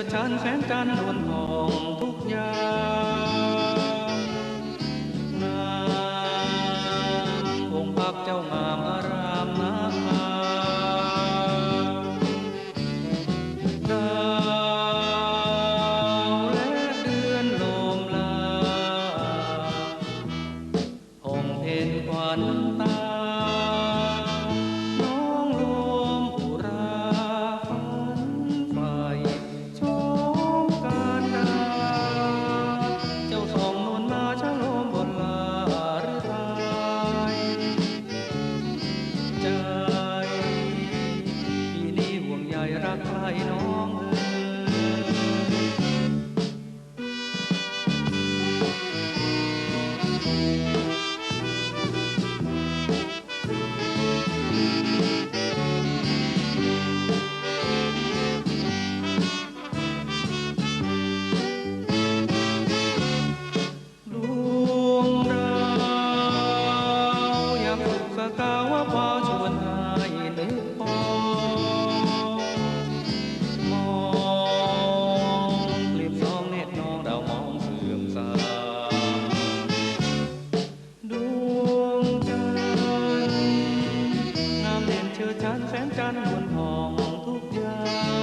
อชันแสนจันทร์นวองทุกอยามนางองค์พักเจ้างามอารามนาคาดาวและเดือนลมลาองค์เพนควันตา chaque pas inonde chưa chán chén chán muôn hòn thuốc gian